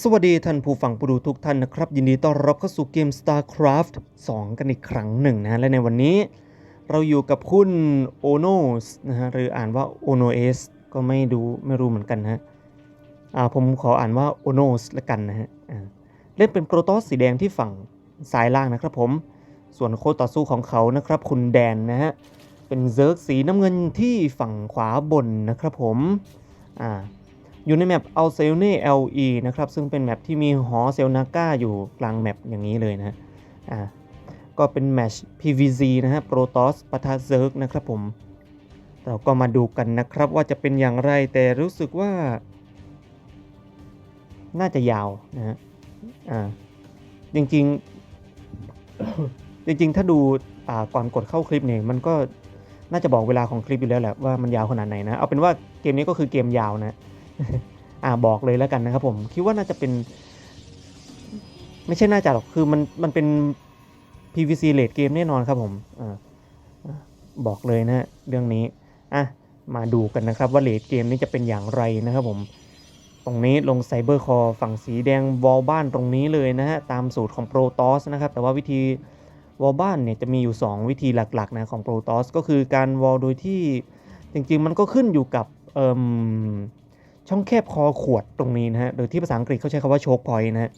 สวัสดีท่านผู้ฟังผู้ดูทุกท่านนะครับ ยินดีต้อนรับเข้าสู่เกม StarCraft 2 กันอีกครั้งหนึ่งนะและในวันนี้ เราอยู่กับคุณโอโนสนะฮะหรืออ่านว่าโอโนเอสก็ไม่ดูไม่รู้เหมือนกันนะอ่าผมขออ่านว่าโอโนสละกันนะฮะเล่นเป็นโปรโตสสีแดงที่ฝั่งซ้ายล่างนะครับผม ส่วนโค้ชต่อสู้ของเขานะครับ คุณแดนนะฮะเป็นเซิร์กสีน้ำเงินที่ฝั่งขวาบนนะครับผมอ่า อยู่ในแมปเอาเซลเน่ LE นะครับ ซึ่งเป็นแมปที่มีหอเซลนาก้าอยู่กลางแมปอย่างนี้เลยนะฮะอ่าก็เป็นแมช PVZ นะฮะโปรตอสปะทะเซิร์กนะครับผมเราก็มาดูกันนะครับว่าจะเป็นอย่างไรแต่รู้สึกว่า น่าจะยาวนะฮะอ่าจริงๆ จริงๆ ถ้าดูอ่าก่อนกดเข้าคลิปเนี่ยมันก็น่าจะบอกเวลาของคลิปอยู่แล้วแหละว่ามันยาวขนาดไหนนะ เอาเป็นว่าเกมนี้ก็คือเกมยาวนะ อ่าบอกเลยแล้วกันนะครับผมคิดว่าน่าจะเป็น ไม่ใช่น่าจะหรอกคือมันมันเป็น PVC เลดเกมแน่นอนครับผมอ่าบอกเลยนะเรื่องนี้อะมาดูกันนะครับว่าเลดเกมนี้จะเป็นอย่างไรนะครับผมตรงนี้ลงไซเบอร์คอฝั่งสีแดงวอลบ้านตรงนี้เลยนะฮะตามสูตรของ Pro t o s นะครับ แต่ว่าวิธีวอลบ้านเนี่ยจะมีอยู่ 2 วิธีหลักๆนะของ Pro t o s ก็คือการวอลโดยที่จริงๆมันก็ขึ้นอยู่กับเอิ่ม ช่องแคบคอขวดตรงนี้นะฮะ โดยที่ภาษาอังกฤษเขาใช้คำว่าโชคพอยต์นะฮะ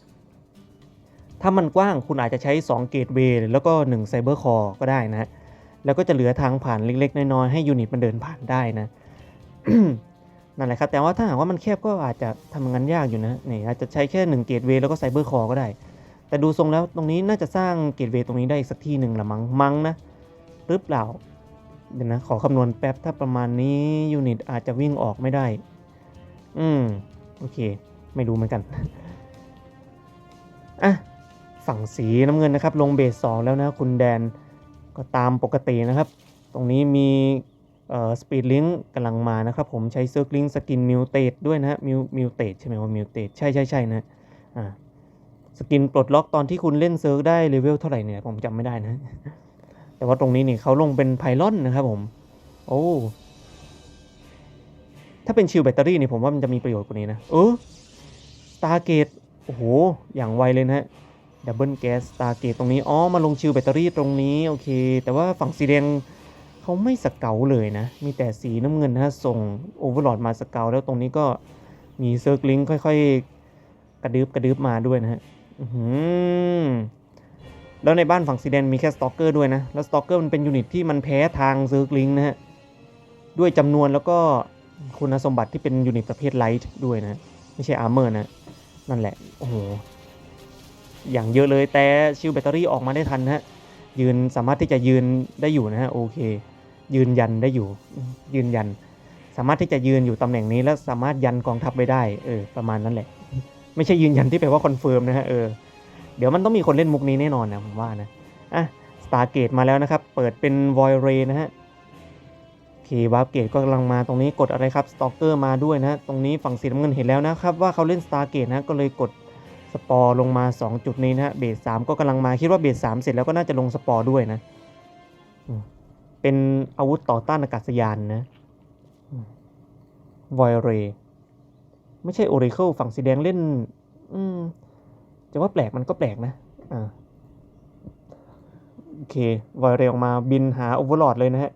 ถ้ามันกว้างคุณอาจจะใช้2เกตเวย์แล้วก็1ไซเบอร์คอก็ได้นะฮะ แล้วก็จะเหลือทางผ่านเล็กๆ น้อยๆ ให้ยูนิตมันเดินผ่านได้นะ นั่นแหละครับ แต่ว่าถ้าหากว่ามันแคบก็อาจจะทำงานยากอยู่นะ นี่อาจจะใช้แค่1เกตเวย์แล้วก็ไซเบอร์คอก็ได้ แต่ดูทรงแล้วตรงนี้น่าจะสร้างเกตเวย์ตรงนี้ได้อีกสักที่หนึ่งละมั้ง มั้งนะ หรือเปล่า เดี๋ยวนะ ขอคำนวณแป๊บ ถ้าประมาณนี้ยูนิตอาจจะวิ่งออกไม่ได้ อืม โอเค ไม่รู้เหมือนกัน อะ ฝั่งสีน้ำเงินนะครับ ลงเบสสองแล้วนะ คุณแดนก็ตามปกตินะครับ ตรงนี้มีเอ่อสปีดลิงกำลังมานะครับ ผมใช้เซิร์ฟลิงสกินมิวเตดด้วยนะฮะมิวมิวเตดใช่ไหมว่ามิวเตดใช่ใช่ใช่นะอ่าสกินปลดล็อกตอนที่คุณเล่นเซิร์ฟได้เลเวลเท่าไหร่เนี่ย ผมจำไม่ได้นะ แต่ว่าตรงนี้นี่เขาลงเป็นไพลอนนะครับผม โอ้ ถ้าเป็นชิลแบตเตอรี่นี่ผมว่ามันจะมีประโยชน์กว่านี้นะ เออสตาร์เกตโอ้โห อย่างไวเลยนะฮะดับเบิลแก๊สตาเกตตรงนี้ อ๋อ มาลงชิลแบตเตอรี่ตรงนี้ โอเค แต่ว่าฝั่งสีแดงเขาไม่สเกลเลยนะ มีแต่สีน้ำเงินนะฮะส่งโอเวอร์ลอดมาสเกลแล้วตรงนี้ก็มีเซิร์กลิงค่อยๆ กระดึบกระดึบมาด้วยนะฮะแล้วในบ้านฝั่งสีแดงมีแค่สตอกเกอร์ด้วยนะ แล้วสตอกเกอร์มันเป็นยูนิตที่มันแพ้ทางเซิร์กลิงนะฮะ ด้วยจำนวนแล้วก็ คุณสมบัติที่เป็นยูนิตประเภทไลท์ด้วยนะ ไม่ใช่อาร์เมอร์นะ นั่นแหละ โอ้โห อย่างเยอะเลยแต่ชิลแบตเตอรี่ออกมาได้ทันนะยืนสามารถที่จะยืนได้อยู่นะฮะโอเค ยืนยันได้อยู่ ยืนยัน สามารถที่จะยืนอยู่ตำแหน่งนี้แล้วสามารถยันกองทัพไว้ได้เออประมาณนั้นแหละ ไม่ใช่ยืนยันที่แปลว่าคอนเฟิร์มนะฮะเออเดี๋ยวมันต้องมีคนเล่นมุกนี้แน่นอนนะผมว่านะอะสตาร์เกตมาแล้วนะครับ เปิดเป็นวอยเรนะฮะ เควาร์ปเกตก็กำลังมาตรงนี้กดอะไรครับสตอกเกอร์มาด้วยนะตรงนี้ฝั่งสีน้ำเงินเห็นแล้วนะครับว่าเขาเล่นสตาร์เกตนะก็เลยกดสปอร์ลงมา 2 จุดนี้นะฮะเบสสามก็กำลังมาคิดว่าเบสสามเสร็จแล้วก็น่าจะลงสปอร์ด้วยนะเป็นอาวุธต่อต้านอากาศยานนะวอยเรไม่ใช่โอริเคิลฝั่งสีแดงเล่น อืมจะว่าแปลกมันก็แปลกนะอ่าโอเควอยเรออกมาบินหาโอเวอร์ลอดเลยนะฮะ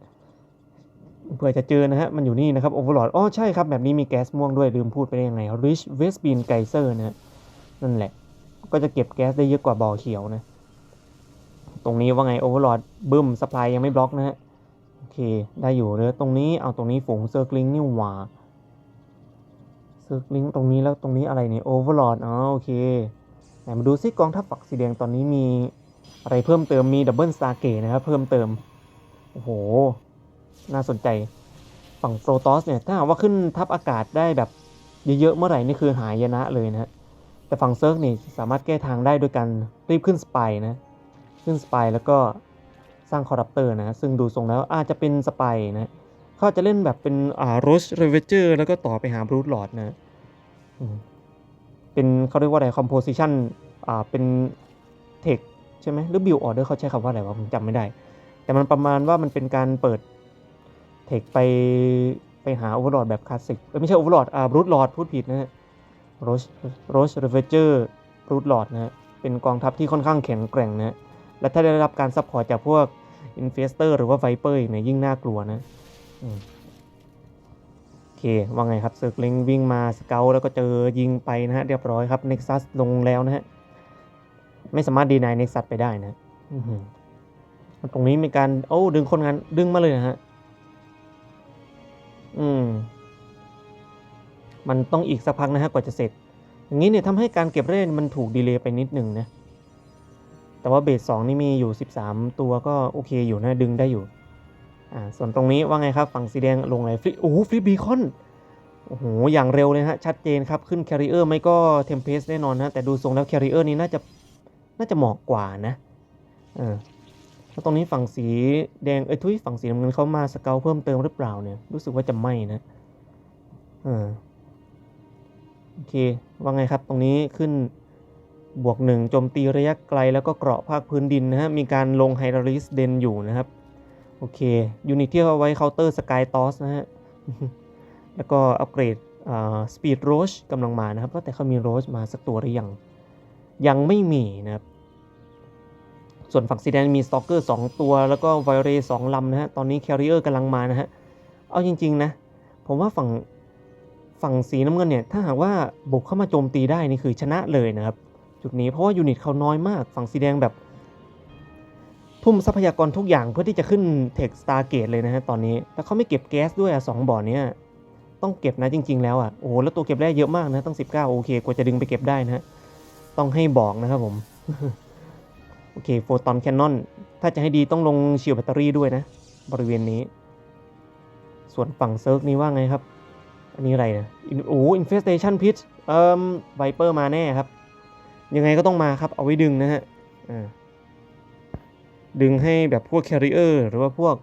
เผื่อจะเจอนะฮะ มันอยู่นี่นะครับโอเวอร์ลอดอ๋อใช่ครับ แบบนี้มีแก๊สม่วงด้วย ลืมพูดไปได้ยังไง Rich West Bean Geyser นะฮะ นั่นแหละ ก็จะเก็บแก๊สได้เยอะกว่าบ่อเขียวนะ ตรงนี้ว่าไงโอเวอร์ลอดบึ้มสปายยังไม่บล็อกนะฮะ โอเค ได้อยู่เลยตรงนี้เอาตรงนี้ฝูงเซอร์กลิงนี่หว่าเซอร์กลิงตรงนี้แล้วตรงนี้อะไรเนี่ยโอเวอร์ลอดอ๋อโอเคไหนมาดูซิกองทัพฝักสีแดงตอนนี้มีอะไรเพิ่มเติมมีดับเบิลสตาร์เกตนะครับเพิ่มเติมโอ้โห น่าสนใจ ฝั่งโปรตอสเนี่ยถ้าหากว่าขึ้นทัพอากาศได้แบบเยอะๆเมื่อไหร่นี่คือหายนะเลยนะฮะแต่ฝั่งเซิร์กนี่สามารถแก้ทางได้โดยการรีบขึ้นสไปนะขึ้นสไปแล้วก็สร้างคอร์รัปเตอร์นะซึ่งดูทรงแล้วอาจจะเป็นสไปนะเขาจะเล่นแบบเป็นอ่าโรชเรเวเจอร์แล้วก็ต่อไปหาบรูทลอดนะเป็นเขาเรียกว่าอะไรคอมโพสิชันอ่าเป็นเทคใช่ไหมหรือบิวออเดอร์เขาใช้คำว่าอะไรวะผมจำไม่ได้ แต่มันประมาณว่ามันเป็นการเปิด เทคไปไปหาโอเวอร์ลอดแบบคลาสสิกไม่ใช่โอเวอร์ลอดอ่าบรูทลอดพูดผิดนะฮะโรชโรชเรเวเจอร์รูทลอดนะฮะเป็นกองทัพที่ค่อนข้างแข็งแกร่งนะฮะและถ้าได้รับการซัพพอร์ตจากพวกอินเฟสเตอร์หรือว่าไวเปอร์เนี่ยยิ่งน่ากลัวนะโอเค ว่าไงครับเซิร์กลิงวิ่งมาสเกลแล้วก็เจอยิงไปนะฮะ เรียบร้อยครับเน็กซัสลงแล้วนะฮะ ไม่สามารถดีนายเน็กซัสไปได้นะตรงนี้มีการ โอ้ ดึงคนงานดึงมาเลยนะฮะ อืม มันต้องอีกสักพักนะฮะกว่าจะเสร็จ อย่างนี้เนี่ยทำให้การเก็บเล่นมันถูกดีเลย์ไปนิดหนึ่งนะ แต่ว่าเบสสองนี่มีอยู่ 13 ตัวก็โอเคอยู่นะดึงได้อยู่ อ่า ส่วนตรงนี้ว่าไงครับ ฝั่งสีแดงลงอะไรฟลิโอ้ฟลิปบีคอน โอ้โห อย่างเร็วเลยฮะ ชัดเจนครับ ขึ้นแคริเออร์ไม่ก็เทมเพสแน่นอนนะ แต่ดูทรงแล้วแคริเออร์นี้น่าจะ น่าจะเหมาะกว่านะ เออ ตรงนี้ฝั่งสีแดงเอ้ยทุยฝั่งสีน้ำเงินเข้ามาสเกลเพิ่มเติมหรือเปล่าเนี่ย รู้สึกว่าจะไม่นะเออโอเค ว่าไงครับตรงนี้ขึ้นบวกหนึ่งโจมตีระยะไกลแล้วก็เกราะภาคพื้นดินนะฮะ มีการลงไฮดรลิสเดนอยู่นะครับ โอเค ยูนิตที่เอาไว้เคาน์เตอร์สกายตอสนะฮะ แล้วก็อัปเกรดสปีดโรชกำลังมานะครับว่าแต่เขามีโรชมาสักตัวหรือยัง ยังไม่มีนะครับ ส่วนฝั่งสีแดงมีสตอกเกอร์2ตัว แล้วก็ไวเรสองลำนะฮะ ตอนนี้แคริเออร์กำลังมานะฮะ เอาจริง ๆ นะ ผมว่าฝั่งฝั่งสีน้ำเงินเนี่ย ถ้าหากว่าบุกเข้ามาโจมตีได้นี่คือชนะเลยนะครับ จุดนี้เพราะว่ายูนิตเขาน้อยมาก ฝั่งสีแดงแบบ ทุ่มทรัพยากรทุกอย่างเพื่อที่จะขึ้นเทคสตาร์เกตเลยนะฮะตอนนี้ แล้วเขาไม่เก็บแก๊สด้วยอะสองบ่อเนี้ยต้องเก็บนะจริง ๆ แล้วอะโอ้โหแล้วตัวเก็บแร่เยอะมากนะตั้ง19โอเคกว่าจะดึงไปเก็บได้นะฮะต้องให้บอกนะครับผม โอเคโฟตอนแคนนอนถ้าจะให้ดีต้องลงชิลแบตเตอรี่ด้วยนะ บริเวณนี้ ส่วนฝั่งเซิร์ฟนี่ว่าไงครับ อันนี้อะไรนะโอ้อินเฟสเ t ชันพิชเอ่อไวเปอร์มาแน่ครับ ยังไงก็ต้องมาครับ เอาไว้ดึงนะฮะดึงให้แบบพวกแคริเออร์หรือว่าพวก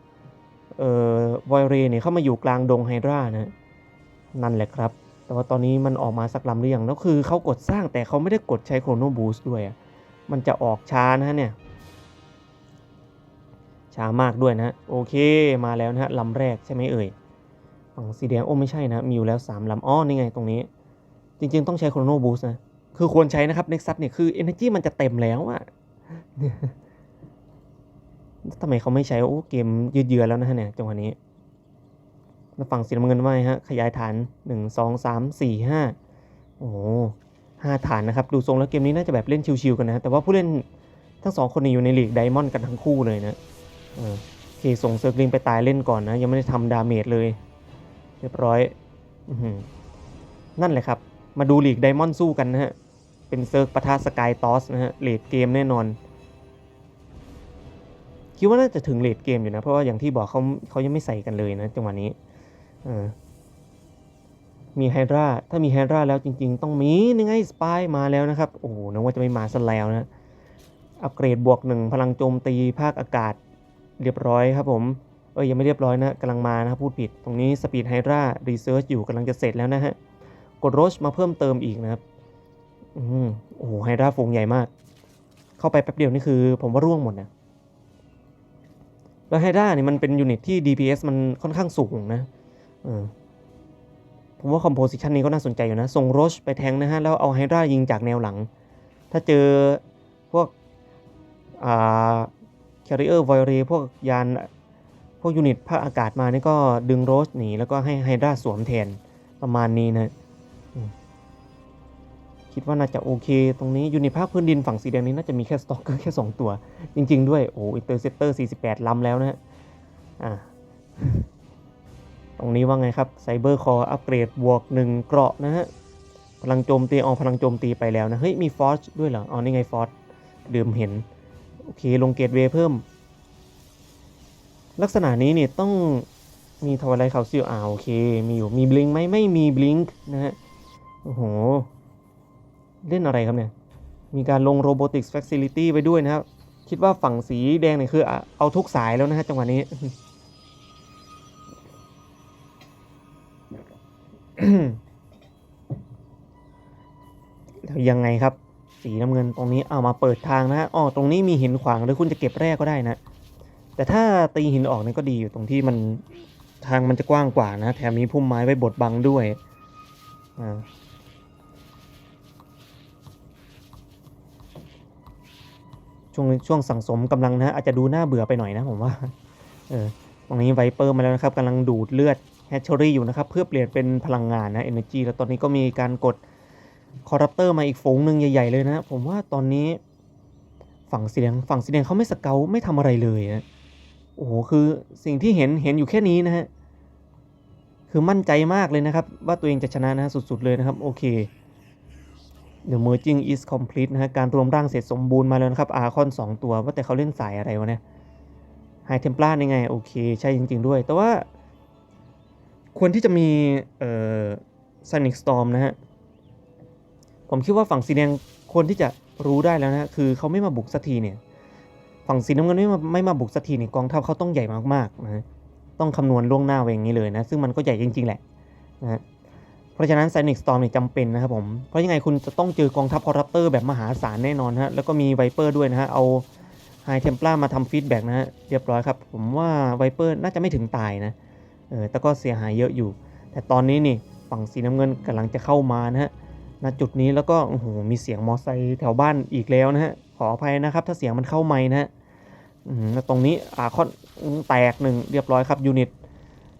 เอ่อวอยเรเนี่ยเข้ามาอยู่กลางดงไฮดรานะนั่นแหละครับ แต่ว่าตอนนี้มันออกมาสักลำหรือยังแล้วคือเขากดสร้างแต่เขาไม่ได้กดใช้โครโนบูสด้วยอะ มันจะออกช้านะฮะเนี่ย ช้ามากด้วยนะโอเคมาแล้วนะฮะลำแรกใช่ไหมเอ่ยฝั่งสีแดงโอ้ไม่ใช่นะ มีอยู่แล้ว 3ลำอ้อนี่ไงตรงนี้ จริงๆ ต้องใช้โครโนบูสนะ คือควรใช้นะครับ Nexus เนี่ยคือ Energy มันจะเต็มแล้วอะทำไมเขาไม่ใช้โอ้เกมยืดเยื้อแล้วนะฮะเนี่ยจังหวะนี้ฝั่งสีน้ำเงินว่าไงฮะขยายฐาน 1 2 3 4 5โอ้ โหห้าฐานนะครับ ดูทรงแล้วเกมนี้น่าจะแบบเล่นชิวๆกันนะแต่ว่าผู้เล่นทั้งสองคนนี้อยู่ในลีกไดมอนด์กันทั้งคู่เลยนะเออโอเคส่งเซิร์ฟลิงไปตายเล่นก่อนนะ ยังไม่ได้ทำดาเมจเลย เรียบร้อยอนั่นแหละครับ มาดูลีกไดมอนด์สู้กันนะฮะ เป็นเซิร์ฟปะทะสกายตอสนะฮะเลดเกมแน่นอน คิดว่าน่าจะถึงเลดเกมอยู่นะ เพราะว่าอย่างที่บอกเขาเขายังไม่ใส่กันเลยนะจังหวะนี้เออ มีไฮดราถ้ามีไฮดราแล้วจริง ๆ ต้องมีนี่ไงสปายมาแล้วนะครับ โอ้โหนึกว่าจะไม่มาซะแล้วนะ อัปเกรดบวกหนึ่งพลังโจมตีภาคอากาศเรียบร้อยครับผม เอ้ยยังไม่เรียบร้อยนะกำลังมานะครับพูดผิด ตรงนี้สปีดไฮดรารีเสิร์ชอยู่กำลังจะเสร็จแล้วนะฮะ กดโรชมาเพิ่มเติมอีกนะครับ อืมโอ้โหไฮดราฝูงใหญ่มาก เข้าไปแป๊บเดียวนี่คือ ผมว่าร่วงหมดนะแล้วไฮดราเนี่ยมันเป็นยูนิตที่ DPS มันค่อนข้างสูงนะ ผมว่าคอมโพสิชันนี้ก็น่าสนใจอยู่นะ ส่งโรชไปแทงนะฮะ แล้วเอาไฮดรายิงจากแนวหลัง ถ้าเจอพวกอ่าแคริเออร์ไวเรพวกยาน พวกยูนิตภาคอากาศมานี่ก็ดึงโรชหนี แล้วก็ให้ไฮดราสวมแทนประมาณนี้นะคิดว่าน่าจะโอเค ตรงนี้ยูนิตภาคพื้นดินฝั่งสีแดงนี้น่าจะมีแค่สต็อกเกอร์แค่ 2 ตัว จริง ๆ ด้วย โอ้อินเตอร์เซปเตอร์ 48ลำแล้วนะฮะอ่า ตรงนี้ว่าไงครับไซเบอร์คอร์อัปเกรดบวก 1 เกราะนะฮะพลังโจมตีออกพลังโจมตีไปแล้วนะ เฮ้ย มีฟอสด้วยเหรออ๋อนี่ไงฟอสดื่มเห็น โอเค ลงเกตเวเพิ่ม ลักษณะนี้เนี่ยต้องมีทวารไลท์คาเซียมอ่าโอเค มีอยู่มีบลิงไหมไม่มีบลิงนะฮะ โอ้โห เล่นอะไรครับเนี่ย มีการลง Robotics Facility ไปด้วยนะครับ คิดว่าฝั่งสีแดงเนี่ยคือเอาทุกสายแล้วนะฮะจังหวะนี้ แล้วยังไงครับ สีน้ำเงินตรงนี้เอามาเปิดทางนะอ๋อตรงนี้มีหินขวางหรือคุณจะเก็บแร่ก็ได้นะ แต่ถ้าตีหินออกนี่ก็ดีอยู่ตรงที่มันทางมันจะกว้างกว่านะ แถมมีพุ่มไม้ไว้บดบังด้วยช่วงช่วงสังสมกำลังนะอาจจะดูน่าเบื่อไปหน่อยนะผมว่า เออตรงนี้ไวเปอร์มาแล้วนะครับ กำลังดูดเลือด แฮชเชอรี่อยู่นะครับ เพื่อเปลี่ยนเป็นพลังงานนะ energy แล้วตอนนี้ก็มีการกดคอร์รัปเตอร์มาอีกฝูงหนึ่งใหญ่ ๆ เลยนะ ผมว่าตอนนี้ฝั่งสีแดงฝั่งสีแดงเขาไม่สเกลไม่ทำอะไรเลยนะโอ้โห คือสิ่งที่เห็นเห็นอยู่แค่นี้นะฮะ คือมั่นใจมากเลยนะครับ ว่าตัวเองจะชนะนะสุด ๆ เลยนะครับ โอเค The merging is complete นะฮะ การรวมร่างเสร็จสมบูรณ์มาแล้วนะครับอาคอนสองตัว ว่าแต่เขาเล่นสายอะไรวะเนี่ยไฮเทมปลายังไง โอเค ใช่จริง ๆ ด้วย แต่ว่า ควรที่จะมีเอ่อ Sonic Storm นะฮะ ผมคิดว่าฝั่งสีแดงควรที่จะรู้ได้แล้วนะ คือเขาไม่มาบุกสักทีเนี่ย ฝั่งสีน้ำเงินไม่มาไม่มาบุกสักทีเนี่ยกองทัพเขาต้องใหญ่มากๆนะต้องคำนวณล่วงหน้าไว้อย่างนี้เลยนะ ซึ่งมันก็ใหญ่จริง ๆ แหละนะเพราะฉะนั้น Sonic Storm เนี่ยจำเป็นนะครับผม เพราะยังไงคุณจะต้องเจอกองทัพคอร์รัปเตอร์แบบมหาศาลแน่นอนฮะ แล้วก็มีไวเปอร์ด้วยนะฮะ เอาไฮเทมปลามาทำฟีดแบ็กนะฮะ เรียบร้อยครับ ผมว่าไวเปอร์น่าจะไม่ถึงตายนะ เออแต่ก็เสียหายเยอะอยู่ แต่ตอนนี้นี่ฝั่งสีน้ำเงินกำลังจะเข้ามานะฮะณจุดนี้แล้วก็โอ้โหมีเสียงมอไซค์แถวบ้านอีกแล้วนะฮะขออภัยนะครับ ถ้าเสียงมันเข้าไม้นะฮะอืมแล้วตรงนี้อาคอนแตกหนึ่งเรียบร้อยครับยูนิต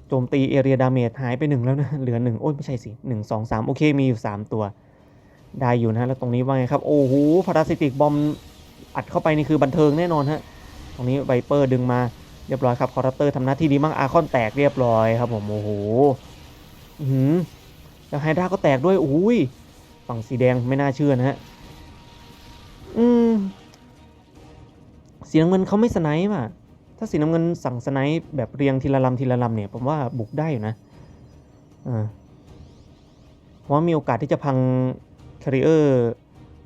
โจมตีเอเรียดาเมจหายไปหนึ่งแล้วนะเหลือหนึ่งโอ้ยไม่ใช่สิหนึ่งสองสามโอเคมีอยู่3ตัว ได้อยู่นะแล้วตรงนี้ว่าไงครับ โอ้โหพาราซิติกบอมอัดเข้าไปนี่คือบันเทิงแน่นอนฮะตรงนี้ไวเปอร์ดึงมา เรียบร้อยครับคอร์รัปเตอร์ทำหน้าที่ดีมากอาคอนแตกเรียบร้อยครับผมโอ้โหหือแล้วไฮดราก็แตกด้วยอุ้ยฝั่งสีแดงไม่น่าเชื่อนะฮะอืมสีน้ำเงินเขาไม่สไนป์ป่ะถ้าสีน้ำเงินสั่งสไนป์แบบเรียงทีละลำทีละลำเนี่ยผมว่าบุกได้อยู่นะอ่าเพราะว่ามีโอกาสที่จะพังแคริเออร์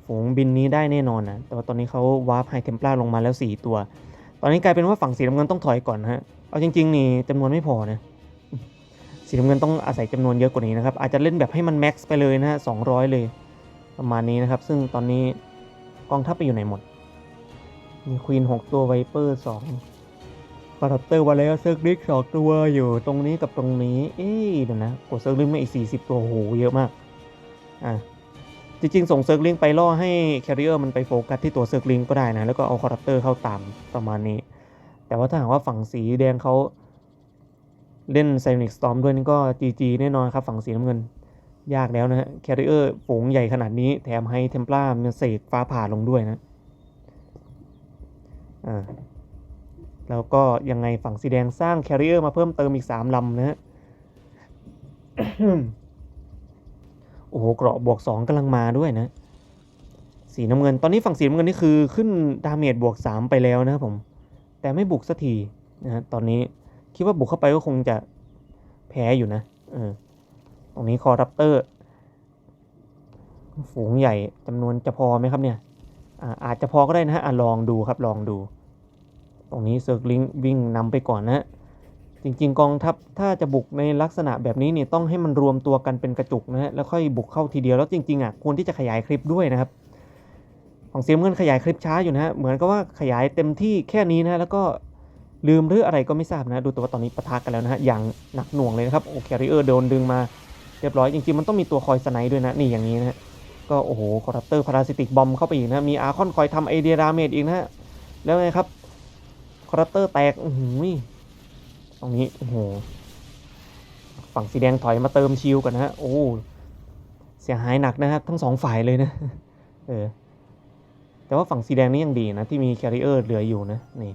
ฝูงบินนี้ได้แน่นอนนะแต่ว่าตอนนี้เขาวาร์ปไฮเทมปลาลงมาแล้ว 4 ตัว ตอนนี้กลายเป็นว่าฝั่งสีน้ำเงินต้องถอยก่อนฮะ เอาจริง ๆ นี่จำนวนไม่พอนะ สีน้ำเงินต้องอาศัยจำนวนเยอะกว่านี้นะครับ อาจจะเล่นแบบให้มันแม็กซ์ไปเลยนะฮะสองเลย ประมาณนี้นะครับ ซึ่งตอนนี้กองทัพไปอยู่ไหนหมด มีควีน6ตัวไวเปอร์2คาร์เตอร์วาเลเซิร์กลิกสองตัวอยู่ตรงนี้กับตรงนี้ เอ๊ะเดี๋ยวนะ กดเซิร์กลิงมาอีก40ตัวโหเยอะมาก อะ จริงๆ ส่งเซิร์กลิงไปล่อให้แคริเออร์มันไปโฟกัสที่ตัวเซิร์กลิงก็ได้นะ แล้วก็เอาคาร์เตอร์เข้าตามประมาณนี้ แต่ว่าถ้าหากว่าฝั่งสีแดงเขาเล่นไซนิกสตอมด้วยนี่ก็จีแน่นอนครับ ฝั่งสีน้ำเงิน ยากแล้วนะฮะแคริเออร์ฝูงใหญ่ขนาดนี้แถมให้เทมปลามันเสกฟ้าผ่าลงด้วยนะอ่าแล้วก็ยังไงฝั่งสีแดงสร้างแคริเออร์มาเพิ่มเติมอีก 3 ลำนะฮะ โอ้โหเกราะบวก 2กำลังมาด้วยนะ สีน้ำเงิน ตอนนี้ฝั่งสีน้ำเงินนี่คือขึ้นดาเมจบวก 3 ไปแล้วนะครับผม แต่ไม่บุกสักทีนะฮะตอนนี้คิดว่าบุกเข้าไปก็คงจะแพ้อยู่นะเออตรงนี้คอรัปเตอร์ ฝูงใหญ่จำนวนจะพอไหมครับเนี่ยอาอาจจะพอก็ได้นะฮะลองดูครับลองดู ตรงนี้เซิร์กลิงวิ่งนำไปก่อนนะฮะ จริงๆ กองทัพถ้าจะบุกในลักษณะแบบนี้เนี่ยต้องให้มันรวมตัวกันเป็นกระจุกนะฮะแล้วค่อยบุกเข้าทีเดียวแล้วจริงๆอะควรที่จะขยายคลิปด้วยนะครับ ของเสียมเงินขยายคลิปช้าอยู่นะฮะเหมือนกับว่าขยายเต็มที่แค่นี้นะแล้วก็ลืมหรืออะไรก็ไม่ทราบนะ ดูตัวว่าตอนนี้ปะทะกันแล้วนะฮะอย่างหนักหน่วงเลยนะครับโอเคริเออร์โดนดึงมาเรียบร้อยจริงๆ มันต้องมีตัวคอยสไนด์ด้วยนะนี่อย่างนี้นะฮะก็โอ้โหคอร์รัปเตอร์พาราซิติกบอมเข้าไปอีกนะมีอาร์คอนคอยทำไอเดียดาเมจอีกนะฮะแล้วไงครับคอร์รัปเตอร์แตกอือหือ ตรงนี้โอ้โหฝั่งสีแดงถอยมาเติมชิลกันนะฮะโอ้เสียหายหนักนะครับทั้งสองฝ่ายเลยนะเออแต่ว่าฝั่งสีแดงนี่ยังดีนะที่มีแคริเออร์เหลืออยู่นะนี่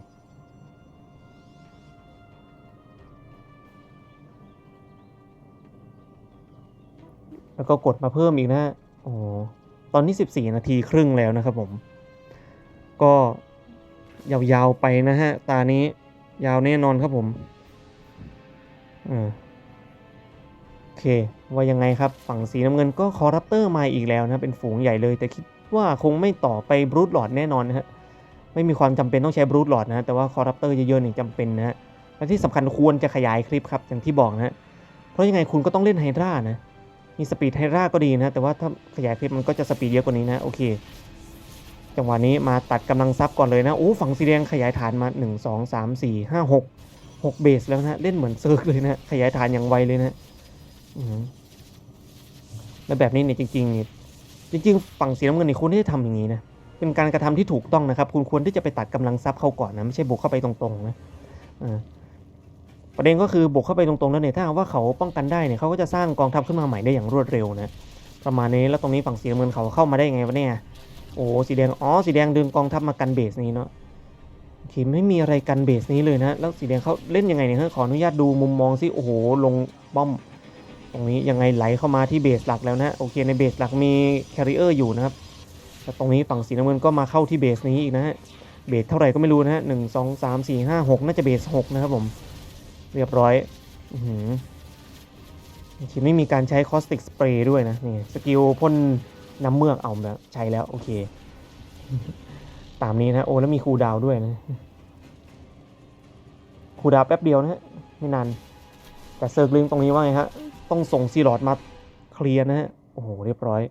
แล้วก็กดมาเพิ่มอีกนะโอ้ตอนนี้ 14 นาทีครึ่งแล้วนะครับผม ก็ยาวๆไปนะฮะ ตานี้ยาวแน่นอนครับผม อ่าโอเค ว่ายังไงครับ ฝั่งสีน้ำเงินก็คอรัปเตอร์มาอีกแล้วนะ เป็นฝูงใหญ่เลย แต่คิดว่าคงไม่ต่อไปบรูทหลอดแน่นอนนะฮะ ไม่มีความจำเป็นต้องใช้บรูทหลอดนะ แต่ว่าคอรัปเตอร์เยอะๆนี่จำเป็นนะฮะ และที่สำคัญควรจะขยายคลิปครับ อย่างที่บอกนะฮะ เพราะยังไงคุณก็ต้องเล่นไฮดรานะ มีสปีดไฮดราก็ดีนะ แต่ว่าถ้าขยายคลิปมันก็จะสปีดเยอะกว่านี้นะ โอเคจังหวะนี้มาตัดกำลังซับก่อนเลยนะโอ้ฝั่งสีแดงขยายฐานมา 1 2 3 4 5 6 6เบสแล้วนะเล่นเหมือนเซิร์กเลยนะขยายฐานอย่างไวเลยนะแล้วแบบนี้เนี่ยจริงๆเนี่ยจริง ๆ ฝั่งสีน้ำเงินนี่คุณที่จะทำอย่างนี้นะเป็นการกระทำที่ถูกต้องนะครับ คุณควรที่จะไปตัดกำลังทรัพย์เขาก่อนนะไม่ใช่บุกเข้าไปตรงๆนะประเด็นก็คือบุกเข้าไปตรงๆแล้วเนี่ยถ้าว่าเขาป้องกันได้เนี่ยเขาก็จะสร้างกองทัพขึ้นมาใหม่ได้อย่างรวดเร็วนะประมาณนี้แล้วตรงนี้ฝั่งสีน้ำเงินเขาเข้ามาได้ยังไงวะเนี่ยโอ้สีแดงอ๋อสีแดงดึงกองทัพมากันเบสนี้เนาะ โอเคไม่มีอะไรกันเบสนี้เลยนะ แล้วสีแดงเขาเล่นยังไงเนี่ยขออนุญาตดูมุมมองสิโอ้โหลงป้อม ตรงนี้ยังไงไหลเข้ามาที่เบสหลักแล้วนะโอเคในเบสหลักมีแคริเออร์อยู่นะครับแต่ตรงนี้ฝั่งสีน้ำเงินก็มาเข้าที่เบสนี้อีกนะฮะเบสเท่าไหร่ก็ไม่รู้นะฮะหนึ่งสองสามสี่ห้าหกน่าจะเบสหกนะครับผม เรียบร้อยอือหือโอเคไม่มีการใช้คอสติกสเปรย์ด้วยนะนี่สกิลพ่นน้ำเมือกเอาแบบใช้แล้ว โอเค ตามนี้นะโอ้แล้วมีคูดาวด้วยนะคูดาวแป๊บเดียวนะฮะไม่นานแต่เซิร์ฟลิงตรงนี้ว่าไงฮะต้องส่งซีลอดมาเคลียร์นะฮะโอ้โหเรียบร้อย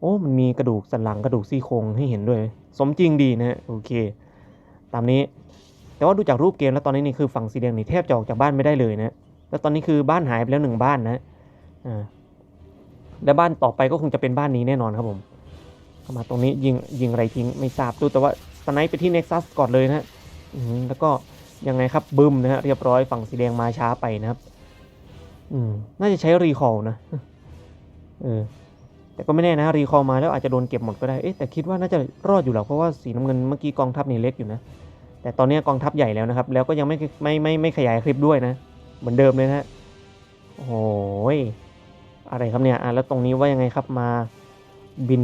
โอ้มันมีกระดูกสันหลังกระดูกซี่โครงให้เห็นด้วย สมจริงดีนะฮะโอเค ตามนี้ แต่ว่าดูจากรูปเกมแล้วตอนนี้นี่คือฝั่งสีแดงนี่แทบจะออกจากบ้านไม่ได้เลยนะแล้วตอนนี้คือบ้านหายไปแล้วหนึ่งบ้านนะอ่าและบ้านต่อไปก็คงจะเป็นบ้านนี้แน่นอนครับผม เข้ามาตรงนี้ยิงยิงอะไรทิ้งไม่ทราบดูแต่ว่าสไนป์ไปที่เน็กซัสก่อนเลยนะฮะแล้วก็ยังไงครับบึ้มนะฮะเรียบร้อยฝั่งสีแดงมาช้าไปนะครับ อืมน่าจะใช้รีคอลนะเออแต่ก็ไม่แน่นะรีคอลมาแล้วอาจจะโดนเก็บหมดก็ได้เอ๊ะแต่คิดว่าน่าจะรอดอยู่หรอกเพราะว่าสีน้ำเงินเมื่อกี้กองทัพนี่เล็กอยู่นะแต่ตอนนี้กองทัพใหญ่แล้วนะครับ แล้วก็ยังไม่ไม่ไม่ไม่ขยายคลิปด้วยนะ เหมือนเดิมเลยนะโอ้ยอะไรครับเนี่ยอะแล้วตรงนี้ว่ายังไงครับมาบิน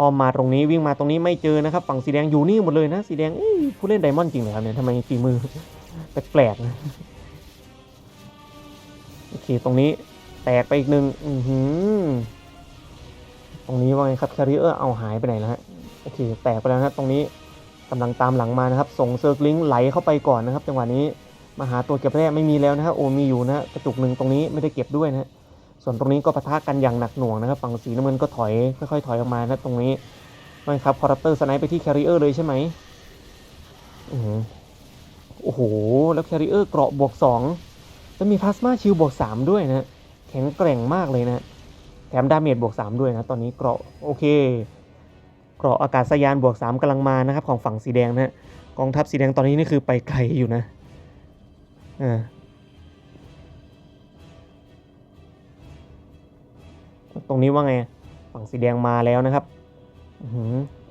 อ้อมมาตรงนี้วิ่งมาตรงนี้ไม่เจอนะครับ ฝั่งสีแดงอยู่นี่หมดเลยนะสีแดงผู้เล่นไดมอนด์จริงเหรอครับเนี่ยทำไมฝีมือแปลกๆนะโอเคตรงนี้แตกไปอีกหนึ่งอือหือตรงนี้ว่าไงครับแคริเออร์เอาหายไปไหนแล้วฮะโอเคแตกไปแล้วนะครับตรงนี้กำลังตามหลังมานะครับ ส่งเซิร์ฟลิงไหลเข้าไปก่อนนะครับจังหวะนี้มาหาตัวเก็บแร่ไม่มีแล้วนะฮะโอ้มีอยู่นะกระจุกหนึ่งตรงนี้ไม่ได้เก็บด้วยนะฮะ ส่วนตรงนี้ก็ปะทะกันอย่างหนักหน่วงนะครับ ฝั่งสีน้ำเงินก็ถอยค่อยๆถอยออกมานะตรงนี้ว่าไงครับคอร์เตอร์สไนไปที่แคริเออร์เลยใช่ไหมอโอ้โห แล้วแคริเออร์เกราะบวกสองแล้วมีพลาสมาชิลบวก 3 ด้วยนะแข็งแกร่งมากเลยนะแถมดาเมจบวก 3 ด้วยนะ ตอนนี้เกราะโอเค เกราะอากาศยานบวก 3กำลังมานะครับ ของฝั่งสีแดงนะกองทัพสีแดงตอนนี้นี่คือไปไกลอยู่นะอ่า ตรงนี้ว่าไง ฝั่งสีแดงมาแล้วนะครับอื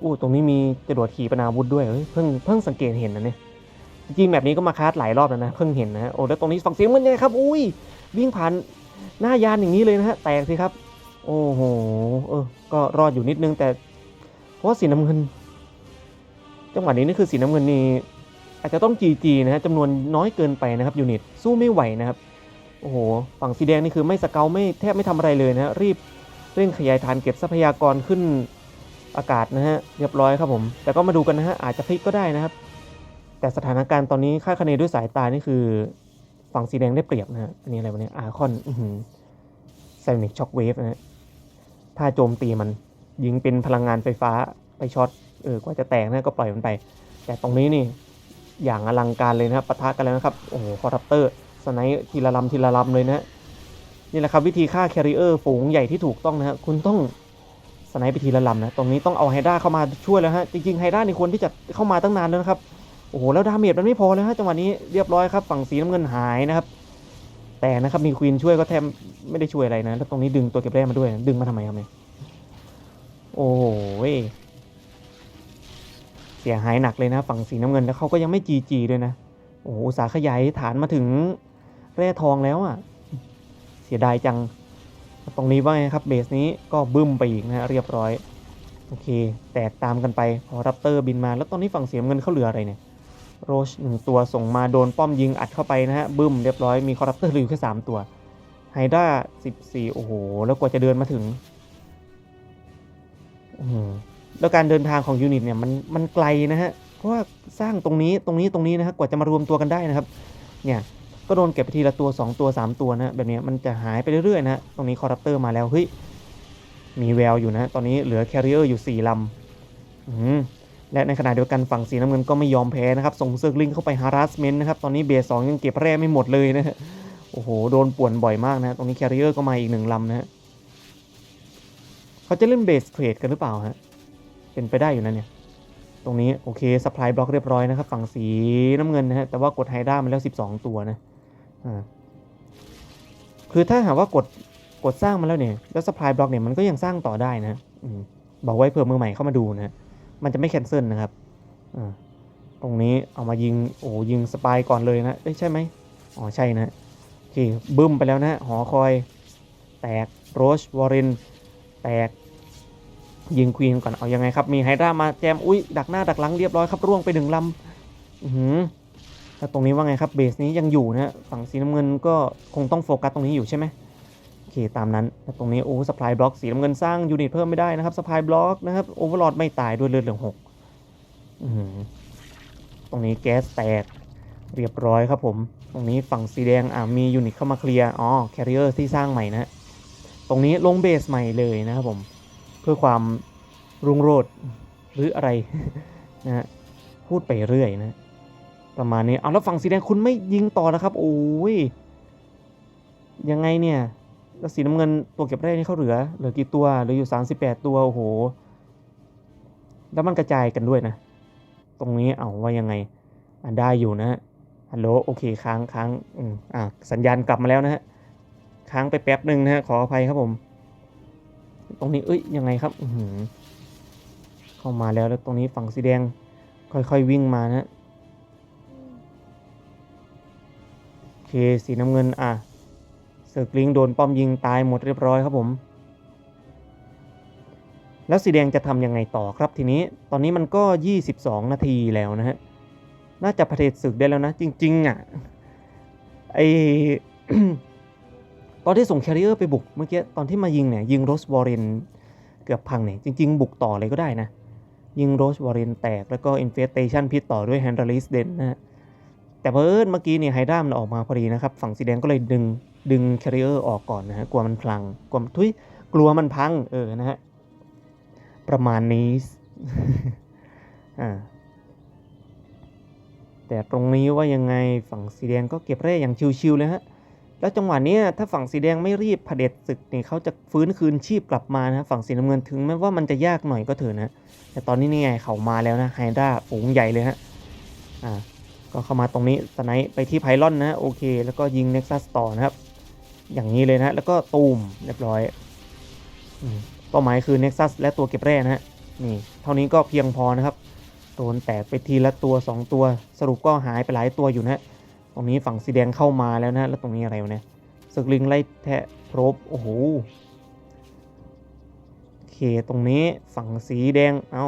อู้ตรงนี้มีจรวดขีปนาวุธด้วย เฮ้ย เพิ่ง เพิ่งสังเกตเห็นนะเนี่ย จริงแบบนี้ก็มาคาดหลายรอบแล้วนะ เพิ่งเห็นนะ โอ้ แล้วตรงนี้ฝั่งเสียงมันไงครับ อุ้ย วิ่งผ่านหน้ายานอย่างนี้เลยนะฮะ แตกสิครับ โอ้โห เออ ก็รอดอยู่นิดนึงแต่ เพราะว่าสีน้ำเงิน จังหวะนี้นี่คือสีน้ำเงินนี่อาจจะต้องจีจีนะฮะจำนวนน้อยเกินไปนะครับยูนิตสู้ไม่ไหวนะครับ โอ้โห ฝั่งสีแดงนี่คือไม่สเกลไม่แทบไม่ทำอะไรเลยนะฮะ รีบเร่งขยายฐานเก็บทรัพยากรขึ้นอากาศนะฮะ เรียบร้อยครับผม แต่ก็มาดูกันนะฮะ อาจจะพลิกก็ได้นะครับ แต่สถานการณ์ตอนนี้คาดคะเนด้วยสายตานี่คือ ฝั่งสีแดงได้เปรียบนะฮะ อันนี้อะไรวะเนี่ยอาคอนไซนิกช็อคเวฟนะฮะ ถ้าโจมตีมันยิงเป็นพลังงานไฟฟ้าไปช็อต เออกว่าจะแตกนะก็ปล่อยมันไป แต่ตรงนี้นี่อย่างอลังการเลยนะครับปะทะกันแล้วนะครับ โอ้โห คอร์รัปเตอร์ สไนป์ทีละลำทีละลำเลยนะนี่แหละครับวิธีฆ่าแคริเออร์ฝูงใหญ่ที่ถูกต้องนะฮะคุณต้องสไนป์ไปทีละลำนะตรงนี้ต้องเอาไฮด้าเข้ามาช่วยแล้วฮะจริงๆไฮด้านี่ควรที่จะเข้ามาตั้งนานแล้วนะครับโอ้โหแล้วดาเมจมันไม่พอเลยฮะจังหวะนี้เรียบร้อยครับฝั่งสีน้ำเงินหายนะครับ แต่นะครับมีควีนช่วยก็แทบไม่ได้ช่วยอะไรนะแล้วตรงนี้ดึงตัวเก็บแร่มาด้วยดึงมาทำไมครับเนี่ยโอ้โหเสียหายหนักเลยนะฝั่งสีน้ำเงินแล้วเขาก็ยังไม่จีจีด้วยนะโอ้โหสาขยายฐานมาถึง แร่ทองแล้วอะ เสียดายจัง ตรงนี้ว่าไงครับเบสนี้ก็บึ้มไปอีกนะฮะเรียบร้อย โอเค แตกตามกันไปพอรับเตอร์บินมา แล้วตอนนี้ฝั่งเสียเงินเขาเหลืออะไรเนี่ยโรชหนึ่งตัวส่งมาโดนป้อมยิงอัดเข้าไปนะฮะบึ้มเรียบร้อยมีคอรับเตอร์เหลืออยู่แค่สามตัวไฮด้าสิบสี่โอ้โห แล้วกว่าจะเดินมาถึงแล้วการเดินทางของยูนิตเนี่ยมันมันไกลนะฮะ เพราะว่าสร้างตรงนี้ตรงนี้ตรงนี้นะฮะกว่าจะมารวมตัวกันได้นะครับ เนี่ย ก็โดนเก็บไปทีละตัว 2 ตัว 3 ตัวนะแบบนี้มันจะหายไปเรื่อยๆนะตรงนี้คอรับเตอร์มาแล้วเฮ้ยมีแววอยู่นะ ตอนนี้เหลือแคริเออร์อยู่ 4 ลำอืมและในขณะเดียวกันฝั่งสีน้ำเงินก็ไม่ยอมแพ้นะครับ ส่งเซิร์กลิงเข้าไปฮาร์สเมนต์นะครับ ตอนนี้เบสสองยังเก็บแร่ไม่หมดเลยนะโอ้โห โดนป่วนบ่อยมากนะ ตรงนี้แคริเออร์ก็มาอีกหนึ่งลำนะฮะเขาจะเล่นเบสเทรดกันหรือเปล่าฮะ เป็นไปได้อยู่นะเนี่ย ตรงนี้โอเคสปายบล็อกเรียบร้อยนะครับ ฝั่งสีน้ำเงินนะฮะ แต่ว่ากดไฮด้ามาแล้ว 12 ตัวนะ คือถ้าหากว่ากดกดสร้างมาแล้วเนี่ย แล้วสปายบล็อกเนี่ยมันก็ยังสร้างต่อได้นะอบอกไว้เผื่อมือใหม่เข้ามาดูนะ มันจะไม่แคนเซิลนะครับตรงนี้เอามายิงโอ้ยิงสปายก่อนเลยนะเอ้ใช่ไหมอ๋อใช่นะโอเคบึ้มไปแล้วนะหอคอย แตกโรชวอร์เรนแตกยิงควีนก่อนเอายังไงครับ มีไฮดรามาแจมอุ้ยดักหน้าดักหลังเรียบร้อยครับร่วงไปหนึ่งลำอื้อหือ แล้วตรงนี้ว่าไงครับเบสนี้ยังอยู่นะฮะฝั่งสีน้ำเงินก็คงต้องโฟกัสตรงนี้อยู่ใช่ไหมโอเคตามนั้นแล้วตรงนี้โอ้สปายบล็อกสีน้ำเงินสร้างยูนิตเพิ่มไม่ได้นะครับสปายบล็อกนะครับโอเวอร์ลอดไม่ตายด้วยเลือดเหลืองหกอื้อหือตรงนี้แก๊สแตกเรียบร้อยครับผม ตรงนี้ฝั่งสีแดงอ่ามียูนิตเข้ามาเคลียร์อ๋อแคริเออร์ที่สร้างใหม่นะฮะตรงนี้ลงเบสใหม่เลยนะครับผม เพื่อความรุ่งโรจน์หรืออะไรนะฮะพูดไปเรื่อยนะ ประมาณนี้ เอาแล้วฝั่งสีแดงคุณไม่ยิงต่อนะครับ โอ้ย ยังไงเนี่ย แล้วสีน้ำเงินตัวเก็บแร่นี่เขาเหลือ เหลือกี่ตัว เหลืออยู่ 38 ตัว โอ้โห แล้วมันกระจายกันด้วยนะ ตรงนี้เอาว่ายังไง อะได้อยู่นะฮะฮัลโหล โอเค ค้างค้างอืมอะสัญญาณกลับมาแล้วนะฮะ ค้างไปแป๊บหนึ่งนะฮะ ขออภัยครับผม ตรงนี้ เอ้ย ยังไงครับ อืเข้ามาแล้ว แล้วตรงนี้ฝั่งสีแดง ค่อยๆวิ่งมานะ เคสีน้ำเงินอะเซอกลิงโดนป้อมยิงตายหมดเรียบร้อยครับผม แล้วสีแดงจะทำยังไงต่อครับทีนี้ตอนนี้มันก็ 22 นาทีแล้วนะฮะน่าจะเผด็จศึกได้แล้วนะ จริงๆอะไอตอนที่ส่งแคริเออร์ไปบุกเมื่อกี้ตอนที่มายิงเนี่ยยิงโรสวอร์เรนเกือบพังเนี่ยจริง ๆ บุกต่อเลยก็ได้นะ ยิงโรสวอร์เรนแตกแล้วก็อินเฟสเตชันพิษต่อด้วยแฮนด์ลิสเดนนะฮะ แต่เพิ่นเมื่อกี้เนี่ยไฮด้ามันออกมาพอดีนะครับ ฝั่งสีแดงก็เลยดึงดึงแคริเออร์ออกก่อนนะฮะกลัวมันพลังกลัวทุยกลัวมันพังเออนะฮะประมาณนี้อ่าแต่ตรงนี้ว่ายังไงฝั่งสีแดงก็เก็บแร่อย่างชิวๆเลยฮะแล้วจังหวะนี้ถ้าฝั่งสีแดงไม่รีบเผด็จศึกนี่เขาจะฟื้นคืนชีพกลับมานะฝั่งสีน้ำเงินถึงแม้ว่ามันจะยากหน่อยก็เถอะนะแต่ตอนนี้นี่ไงเขามาแล้วนะไฮด้าฝูงใหญ่เลยฮะอ่า ก็เข้ามาตรงนี้สไนปไปที่ไพลอนนะโอเค แล้วก็ยิงเน็กซัสต่อนะครับ อย่างนี้เลยนะ แล้วก็ตูมเรียบร้อยอืมเป้าหมายคือเน็กซัสและตัวเก็บแร่นะฮะนี่ เท่านี้ก็เพียงพอนะครับโดนแตกไปทีละตัว 2 ตัว สรุปก็หายไปหลายตัวอยู่นะตรงนี้ฝั่งสีแดงเข้ามาแล้วนะแล้วตรงนี้อะไรวะเนี่ยสึกลิงไล่แทะโพรบโอ้โหโอเคตรงนี้ฝั่งสีแดงเอ้า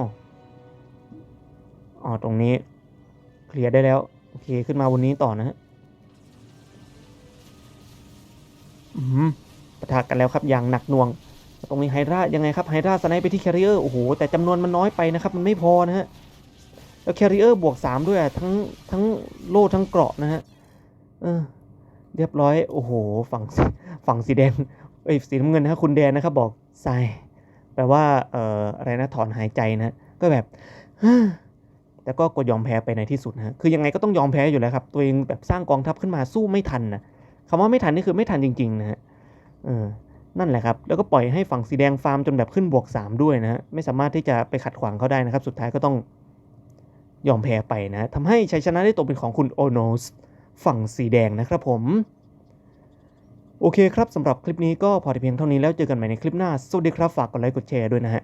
อ๋อตรงนี้ เคลียร์ได้แล้ว โอเค ขึ้นมาบนนี้ต่อนะฮะอืมปะทะกันแล้วครับอย่างหนักหน่วง ตรงนี้ไฮดรายังไงครับไฮดราสไนไปที่แคริเออร์โอ้โหแต่จำนวนมันน้อยไปนะครับมันไม่พอนะฮะแล้วแคริเออร์บวก3ด้วยอะทั้งทั้งโล่ทั้งเกราะนะฮะเออเรียบร้อยโอ้โหฝั่งฝั่งสีแดงเอ้ยสีน้ำเงินนะคุณแดนนะครับบอกทรายแปลว่าเอ่ออะไรนะถอนหายใจนะก็แบบ แต่ก็กดยอมแพ้ไปในที่สุดนะฮะคือยังไงก็ต้องยอมแพ้อยู่แล้วครับ ตัวเองแบบสร้างกองทัพขึ้นมาสู้ไม่ทันนะคำว่าไม่ทันนี่คือไม่ทันจริง ๆ นะฮะเออนั่นแหละครับ แล้วก็ปล่อยให้ฝั่งสีแดงฟาร์มจนแบบขึ้นบวก 3 ด้วยนะฮะ ไม่สามารถที่จะไปขัดขวางเขาได้นะครับ สุดท้ายก็ต้องยอมแพ้ไปนะทำให้ชัยชนะได้ตกเป็นของคุณโอโนสฝั่งสีแดงนะครับผม โอเคครับสำหรับคลิปนี้ก็พอแต่เพียงเท่านี้แล้วเจอกันใหม่ในคลิปหน้า สวัสดีครับ ฝากกดไลค์กดแชร์ด้วยนะฮะ